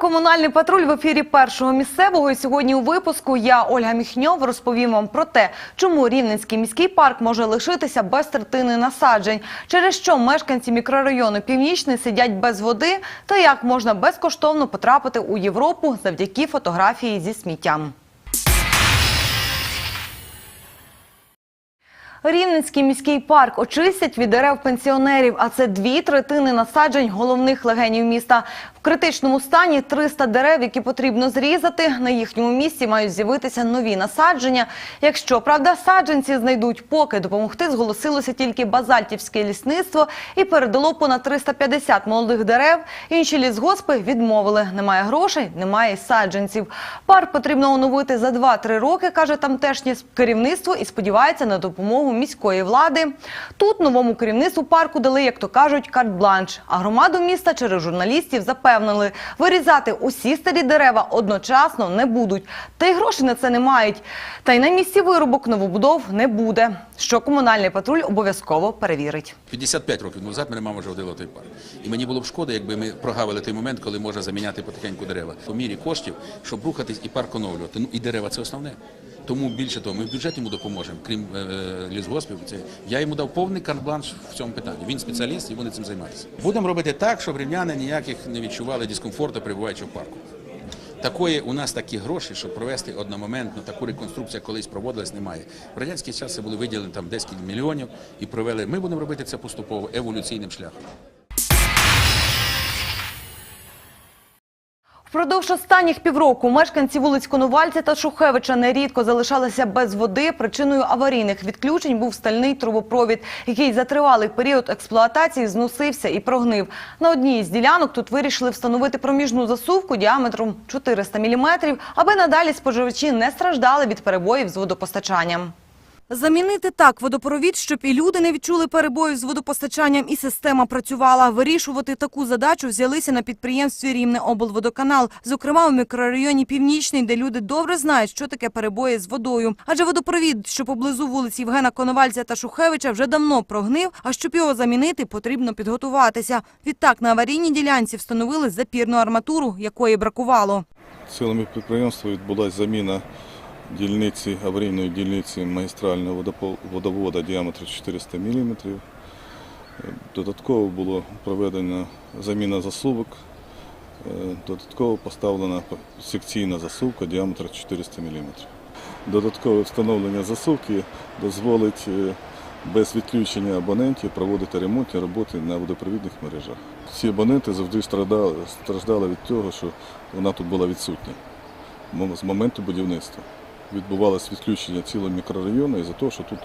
Комунальний патруль в ефірі першого місцевого. І сьогодні у випуску я Ольга Міхньов розповім вам про те, чому Рівненський міський парк може лишитися без третини насаджень, через що мешканці мікрорайону Північний сидять без води, та як можна безкоштовно потрапити у Європу завдяки фотографії зі сміттям. Рівненський міський парк очистять від дерев пенсіонерів, а це дві третини насаджень головних легенів міста. В критичному стані 300 дерев, які потрібно зрізати. На їхньому місці мають з'явитися нові насадження. Якщо правда, саджанці знайдуть, поки допомогти зголосилося тільки базальтівське лісництво і передало понад 350 молодих дерев. Інші лісгоспи відмовили. Немає грошей, немає саджанців. Парк потрібно оновити за 2-3 роки, каже тамтешнє керівництво, і сподівається на допомогу міської влади. Тут новому керівництву парку дали, як то кажуть, карт-бланш. А громаду міста через журналістів запевнили, вирізати усі старі дерева одночасно не будуть. Та й грошей на це не мають. Та й на місці виробок новобудов не буде. Що комунальний патруль обов'язково перевірить. 55 років назад мене мама вже водила той парк. І мені було б шкода, якби ми прогавили той момент, коли можна заміняти потихеньку дерева. По мірі коштів, щоб рухатись і парк оновлювати. Ну і дерева це основне. Тому більше того, ми в бюджеті йому допоможемо, крім е, лісгоспів. Це я йому дав повний карт-бланш в цьому питанні. Він спеціаліст і буде цим займатися. Будемо робити так, щоб рівняни ніяких не відчували дискомфорту, перебуваючи в парку. Такої у нас такі гроші, щоб провести одномоментно таку реконструкцію, колись проводилась, немає. В радянський час це були виділені там 10 мільйонів і провели. Ми будемо робити це поступово еволюційним шляхом. Впродовж останніх півроку мешканці вулиць Коновальця та Шухевича нерідко залишалися без води. Причиною аварійних відключень був стальний трубопровід, який за тривалий період експлуатації зносився і прогнив. На одній із ділянок тут вирішили встановити проміжну засувку діаметром 400 мм, аби надалі споживачі не страждали від перебоїв з водопостачанням. Замінити так водопровід, щоб і люди не відчули перебоїв з водопостачанням, і система працювала. Вирішувати таку задачу взялися на підприємстві Рівне облводоканал, зокрема у мікрорайоні Північний, де люди добре знають, що таке перебої з водою. Адже водопровід, що поблизу вулиць Євгена Коновальця та Шухевича, вже давно прогнив. А щоб його замінити, потрібно підготуватися. Відтак на аварійній ділянці встановили запірну арматуру, якої бракувало. Силами підприємства відбулася заміна дільниці, аварійної дільниці магістрального водовода діаметру 400 мм. Додатково було проведена заміна засувок. Е, Додатково поставлена секційна засувка діаметром 400 мм. Додаткове встановлення засувки дозволить е, без відключення абонентів проводити ремонтні роботи на водопровідних мережах. Ці абоненти завжди страждали від того, що вона тут була відсутня з моменту будівництва. Відбувалося відключення цілого мікрорайону із-за того, що тут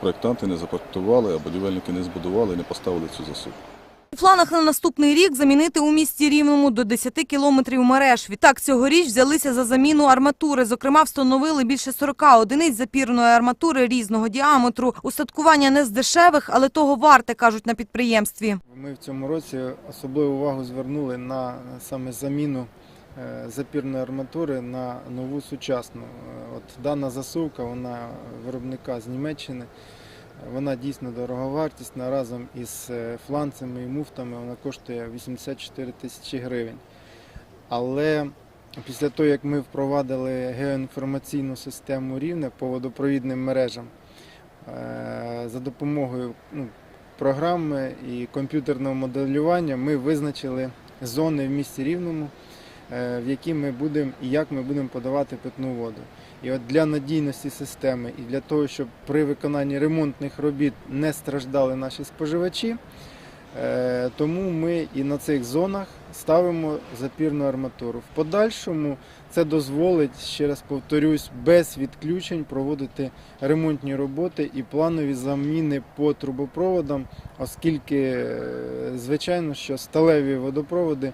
проєктанти не запроектували, а будівельники не збудували, не поставили цю засувку. У планах на наступний рік замінити у місті Рівному до 10 кілометрів мереж. Відтак цьогоріч взялися за заміну арматури. Зокрема, встановили більше 40 одиниць запірної арматури різного діаметру. Устаткування не з дешевих, але того варте, кажуть на підприємстві. Ми в цьому році особливу увагу звернули на саме заміну е, запірної арматури на нову сучасну. От дана засувка, вона виробника з Німеччини. Вона дійсно дороговартісна. Разом із е, фланцями і муфтами вона коштує 84 тисячі гривень. Але після того, як ми впровадили геоінформаційну систему рівне по водопровідним мережам, е, за допомогою ну, програми і комп'ютерного моделювання ми визначили зони в місті Рівному, е, в які ми будемо і як ми будемо подавати питну воду. І от для надійності системи і для того, щоб при виконанні ремонтних робіт не страждали наші споживачі, е, тому ми і на цих зонах ставимо запірну арматуру. В подальшому це дозволить, ще раз повторюсь, без відключень проводити ремонтні роботи і планові заміни по трубопроводам, оскільки, е, звичайно, що сталеві водопроводи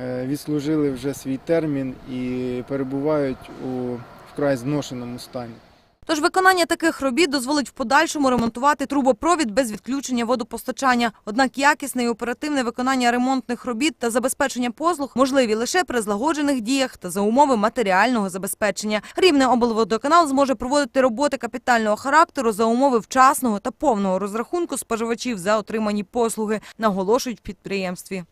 е, відслужили вже свій термін і перебувають у вкрай зношеному стані. Тож виконання таких робіт дозволить в подальшому ремонтувати трубопровід без відключення водопостачання. Однак якісне і оперативне виконання ремонтних робіт та забезпечення послуг можливі лише при злагоджених діях та за умови матеріального забезпечення. Рівне облводоканал зможе проводити роботи капітального характеру за умови вчасного та повного розрахунку споживачів за отримані послуги, наголошують в підприємстві.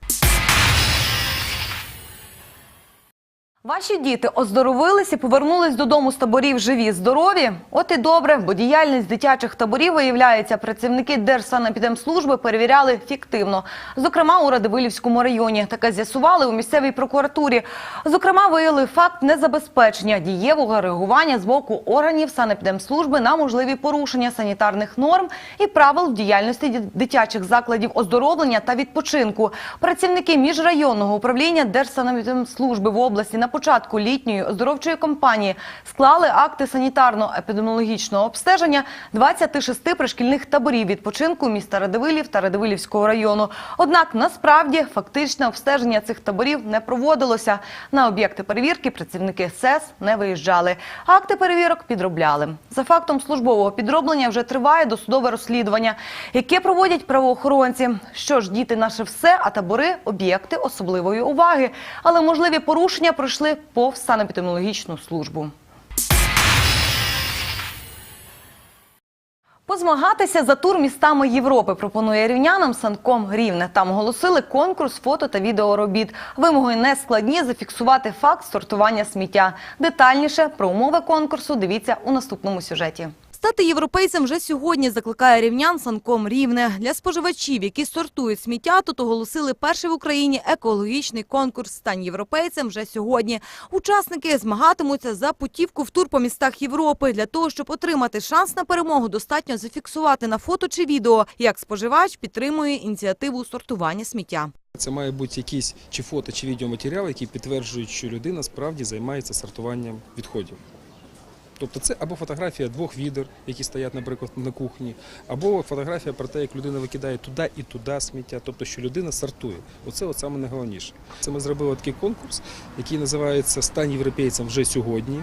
Ваші діти оздоровились і повернулись додому з таборів живі, здорові. От і добре, бо діяльність дитячих таборів виявляється, працівники Держсанепідемслужби перевіряли фіктивно. Зокрема, у Радивилівському районі таке з'ясували у місцевій прокуратурі. Зокрема, виявили факт незабезпечення дієвого реагування з боку органів санепідемслужби на можливі порушення санітарних норм і правил в діяльності дитячих закладів оздоровлення та відпочинку. Працівники міжрайонного управління Держсанепідемслужби в області на початку літньої оздоровчої кампанії склали акти санітарно-епідеміологічного обстеження 26 пришкільних таборів відпочинку міста Радивилів та Радивилівського району. Однак насправді фактичне обстеження цих таборів не проводилося. На об'єкти перевірки працівники СЕС не виїжджали. Акти перевірок підробляли. За фактом службового підроблення вже триває досудове розслідування, яке проводять правоохоронці. Що ж, діти наше все, а табори об'єкти особливої уваги. Але можливі порушення пройшли повз санепідеміологічну службу. Позмагатися за тур містами Європи пропонує рівнянам Санком Рівне. Там оголосили конкурс фото та відеоробіт. Вимоги не складні зафіксувати факт сортування сміття. Детальніше про умови конкурсу дивіться у наступному сюжеті. Стати європейцем вже сьогодні закликає рівнян Санком Рівне. Для споживачів, які сортують сміття, тут оголосили перший в Україні екологічний конкурс «Стань європейцем» вже сьогодні. Учасники змагатимуться за путівку в тур по містах Європи. Для того, щоб отримати шанс на перемогу, достатньо зафіксувати на фото чи відео, як споживач підтримує ініціативу сортування сміття. Це має бути якийсь чи фото, чи відеоматеріал, які підтверджують, що людина справді займається сортуванням відходів. Тобто це або фотографія двох відер, які стоять, наприклад, на кухні, або фотографія про те, як людина викидає туди і туди сміття, тобто, що людина сортує. Оце от саме найголовніше. Це ми зробили такий конкурс, який називається Стань європейцем вже сьогодні.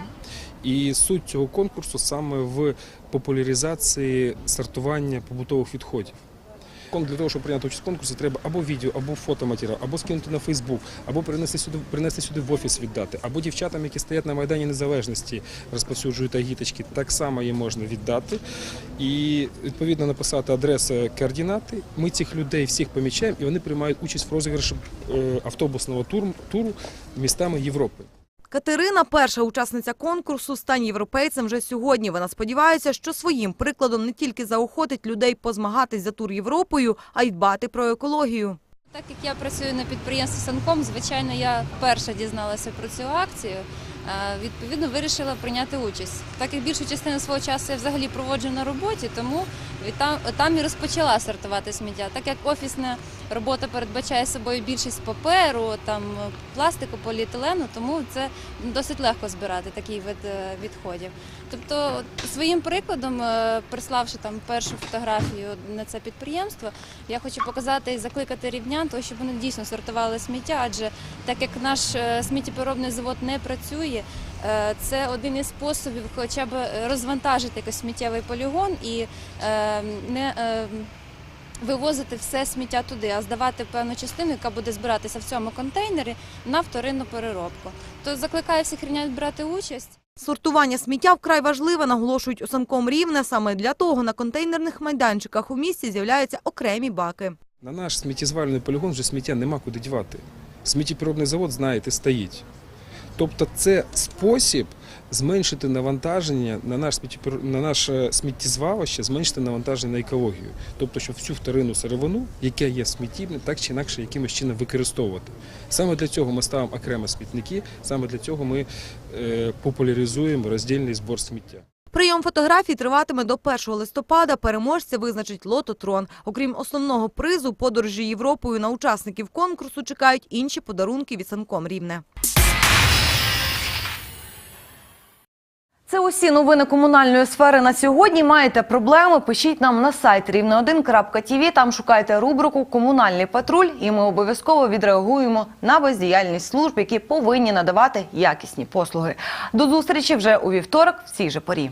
І суть цього конкурсу саме в популяризації сортування побутових відходів. Кон- Для того, щоб прийняти участь в конкурсі, треба або відео, або фотоматеріал, або скинути на Фейсбук, або принести сюди, принести сюди в офіс віддати, або дівчатам, які стоять на Майдані Незалежності, розповсюджують агіточки, так само їм можна віддати. І відповідно написати адреси, координати. Ми цих людей всіх помічаємо, і вони приймають участь в розіграші е, автобусного туру містами Європи. Катерина – перша учасниця конкурсу «Стань європейцем» вже сьогодні. Вона сподівається, що своїм прикладом не тільки заохотить людей позмагатись за тур Європою, а й дбати про екологію. Так як я працюю на підприємстві Санком, звичайно, я перша дізналася про цю акцію. Е, Відповідно, вирішила прийняти участь. Так як більшу частину свого часу я взагалі проводжу на роботі, тому там, там і розпочала сортувати сміття. Так як офісна робота передбачає собою більшість паперу, там пластику, поліетилену, тому це досить легко збирати такий вид е, відходів. Тобто, своїм прикладом, е, приславши там першу фотографію на це підприємство, я хочу показати і закликати рівнян, того, щоб вони дійсно сортували сміття, адже так як наш сміттєпереробний завод не працює, е, це один із способів хоча б розвантажити якось сміттєвий полігон і е, не е, вивозити все сміття туди, а здавати певну частину, яка буде збиратися в цьому контейнері на вторинну переробку. То закликаю всіх рівнян брати участь. Сортування сміття вкрай важливе, наголошують у Санком Рівне. Саме для того на контейнерних майданчиках у місті з'являються окремі баки. На наш сміттєзвальний полігон вже сміття нема куди дівати. Сміттєпіробний завод, знаєте, стоїть. Тобто це спосіб зменшити навантаження на наш, на наше сміттєзвалище, зменшити навантаження на екологію. Тобто, щоб всю вторинну сировину, яка є в смітті, так чи інакше якимось чином використовувати. Саме для цього ми ставимо окремо смітники, саме для цього ми е, популяризуємо роздільний збор сміття. Прийом фотографій триватиме до 1 листопада. Переможця визначить лототрон. Окрім основного призу, подорожі Європою на учасників конкурсу чекають інші подарунки від Санком Рівне. Це усі новини комунальної сфери на сьогодні. Маєте проблеми? Пишіть нам на сайт рівне1.тв. Там шукайте рубрику Комунальний патруль, і ми обов'язково відреагуємо на бездіяльність служб, які повинні надавати якісні послуги. До зустрічі вже у вівторок в цій же порі.